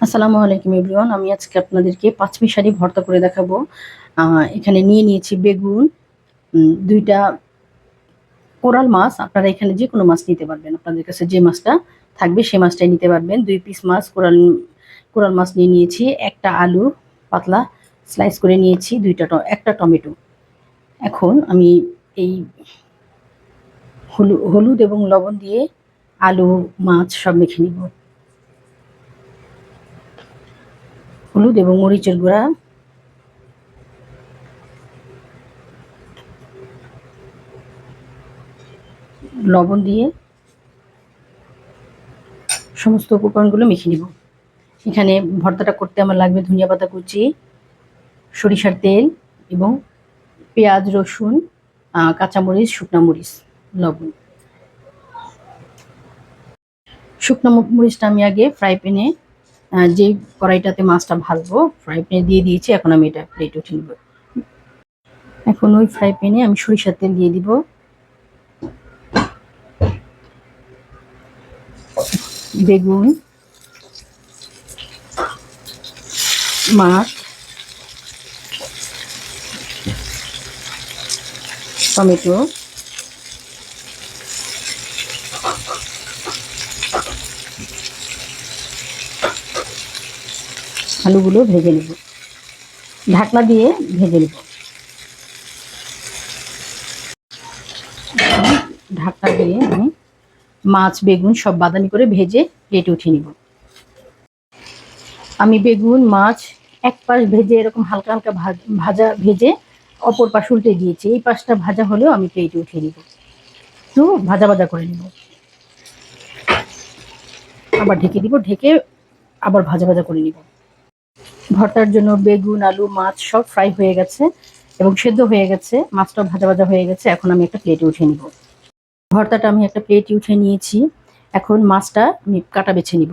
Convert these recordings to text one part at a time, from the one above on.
আসসালামু আলাইকুম এভরিওয়ান, আমি আজকে আপনাদেরকে পাঁচ মিশারি ভর্তা করে দেখাবো। এখানে নিয়ে নিয়েছি বেগুন দুইটা কোরাল মাছ। আপনারা এখানে যে কোনো মাছ নিতে পারবেন। আপনাদের কাছে যে মাছটা থাকবে সেই মাছটাই নিতে পারবেন। দুই পিস মাছ কোরাল কোরাল মাছ নিয়ে নিয়েছি, একটা আলু পাতলা স্লাইস করে নিয়েছি, দুইটা একটা টমেটো। এখন আমি এই হলু- হলুদ এবং লবণ দিয়ে আলু, মাছ সব মেখে নিব। হলুদ এবং মরিচের গুঁড়া। লবণ দিয়ে সমস্ত উপকরণগুলো মেখে নিব। এখানে ভর্তাটা করতে আমার লাগবে ধনিয়া পাতা কুচি, সরিষার তেল এবং পেঁয়াজ, রসুন কাঁচামরিচ, শুকনা মরিচ, লবণ। শুকনো মরিচটা আমি আগে ফ্রাই প্যানে যে কড়াইটাতে মাছটা ভাজবো ফ্রাই প্যানে দিয়ে দিয়েছি, এখন আমি এটা প্লেট উঠে নিব। এখন ওই ফ্রাই প্যানে আমি সরিষার তেল দিয়ে দিব। বেগুন, মাছ, টমেটো আলুগুলো ভেজে নেব। ঢাকনা দিয়ে ভেজে নেব। ঢাকনা দিয়ে আমি মাছ, বেগুন সব বাদামি করে ভেজে প্লেটে উঠিয়ে নিব। আমি বেগুন, মাছ এক পাশ ভেজে এরকম হালকা হালকা ভাজা ভেজে অপর পাশ উল্টে দিয়েছি। এই পাশটা ভাজা হলেও আমি প্লেটে উঠিয়ে নিব। একটু ভাজা ভাজা করে নিব। আবার ঢেকে দিব, ঢেকে আবার ভাজা ভাজা করে নিব। ভর্তার জন্য বেগুন, আলু, মাছ সব ফ্রাই হয়ে গেছে এবং সেদ্ধ হয়ে গেছে। মাছটা ভাজা ভাজা হয়ে গেছে। এখন আমি একটা প্লেটে উঠে নিব। ভর্তাটা আমি একটা প্লেটে উঠে নিয়েছি। এখন মাছটা আমি কাটা বেছে নিব।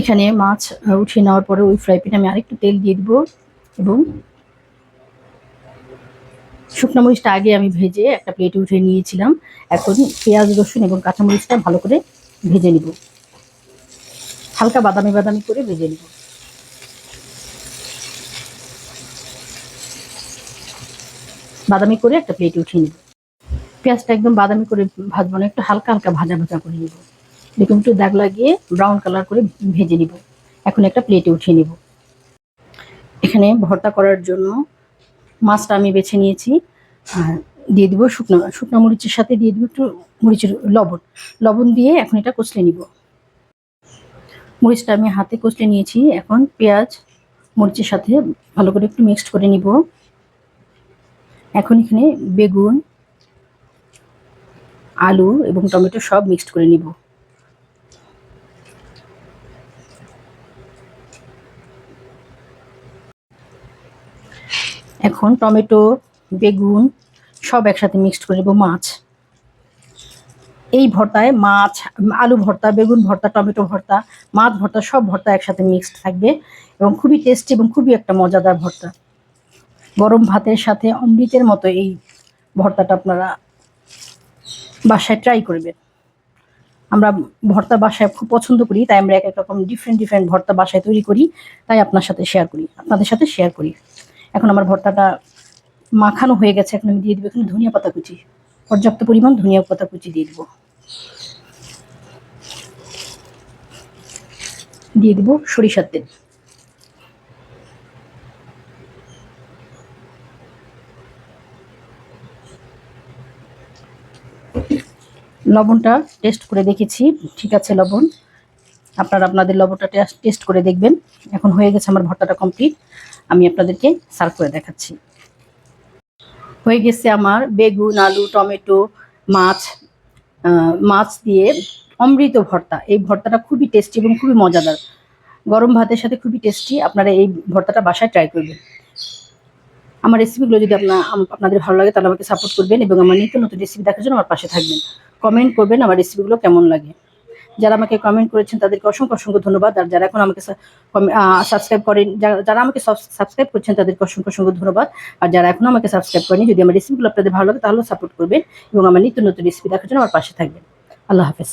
এখানে মাছ উঠিয়ে নেওয়ার পরে ওই ফ্রাই প্যানে আমি আরেকটু তেল দিয়ে দিব এবং শুকনো মরিচটা আগে আমি ভেজে একটা প্লেটে উঠে নিয়েছিলাম। এখন পেঁয়াজ, রসুন এবং কাঁচামরিচটা ভালো করে ভেজে নিব। হালকা বাদামি বাদামি করে ভেজে নিব। বাদামি করে একটা প্লেটে উঠিয়ে নিব। পেঁয়াজটা একদম বাদামি করে ভাজবো না, একটু হালকা হালকা ভাজা ভাজা করে নিব। দেখুন একটু দাগ লাগিয়ে ব্রাউন কালার করে ভেজে নিব। এখন একটা প্লেটে উঠিয়ে নিব। এখানে ভর্তা করার জন্য মাছটা আমি বেছে নিয়েছি। আর দিয়ে দিব শুকনো শুকনো মরিচের সাথে দিয়ে দিব একটু মরিচের লবণ। লবণ দিয়ে এখন এটা কষলে নিব। মরিচটা আমি হাতে কষলে নিয়েছি। এখন পেঁয়াজ, মরিচের সাথে ভালো করে একটু মিক্সড করে নিব। এখন এখানে বেগুন, আলু এবং টমেটো সব মিক্সড করে নিব। এখন টমেটো, বেগুন সব একসাথে মিক্সড করে নেব মাছ। এই ভর্তায় মাছ, আলু ভর্তা, বেগুন ভর্তা, টমেটো ভর্তা, মাছ ভর্তা, সব ভর্তা একসাথে মিক্সড থাকবে এবং খুবই টেস্টি এবং খুবই একটা মজাদার ভর্তা। গরম ভাতের সাথে অমৃতের মতো এই ভর্তাটা আপনারা বাসায় ট্রাই করবেন। আমরা ভর্তা বাসায় খুব পছন্দ করি, তাই আমরা এক এক রকম ডিফারেন্ট ডিফারেন্ট ভর্তা বাসায় তৈরি করি, তাই আপনার সাথে শেয়ার করি, আপনাদের সাথে শেয়ার করি। এখন আমার ভর্তাটা মাখানো হয়ে গেছে, এখন আমি দিয়ে দিব এখানে ধনিয়া পাতা কুচি। পর্যাপ্ত পরিমাণ ধনিয়া পাতা কুচি দিয়ে দিব। দিয়ে দিব সরিষার তেল। লবণটা টেস্ট করে দেখেছি। ঠিক আছে লবণ। আপনারা আপনাদের লবণটা টেস্ট করে দেখবেন। এখন হয়ে গেছে আমার ভর্তাটা কমপ্লিট আমি আপনাদেরকে সার্ভ করে দেখাচ্ছি। হয়ে গেছে আমার বেগুন, আলু, টমেটো, মাছ মাছ দিয়ে অমৃত ভর্তা। এই ভর্তাটা খুবই টেস্টি এবং খুবই মজাদার। গরম ভাতের সাথে খুবই টেস্টি আপনারা এই ভর্তাটা বাসায় ট্রাই করবেন। আমার রেসিপিগুলো যদি আপনার আপনাদের ভালো লাগে, তাহলে আমাকে সাপোর্ট করবেন এবং আমার নিত্য নতুন রেসিপি দেখার জন্য আমার পাশে থাকবেন। কমেন্ট করবেন আমার রেসিপিগুলো কেমন লাগে। যারা আমাকে কমেন্ট করেছেন, তাদেরকে অসংখ্য অসংখ্য ধন্যবাদ। আর যারা এখন আমাকে সাবস্ক্রাইব করেন, যারা আমাকে সাবস্ক্রাইব করছেন, তাদেরকে অসংখ্য অসংখ্য ধন্যবাদ। আর যারা এখনও আমাকে সাবস্ক্রাইব করেনি, যদি আমার রেসিপিগুলো আপনাদের ভালো লাগে তাহলে সাপোর্ট করবেন এবং আমার নিত্য নতুন রেসিপি দেখার জন্য আমার পাশে থাকবেন। আল্লাহ হাফেজ।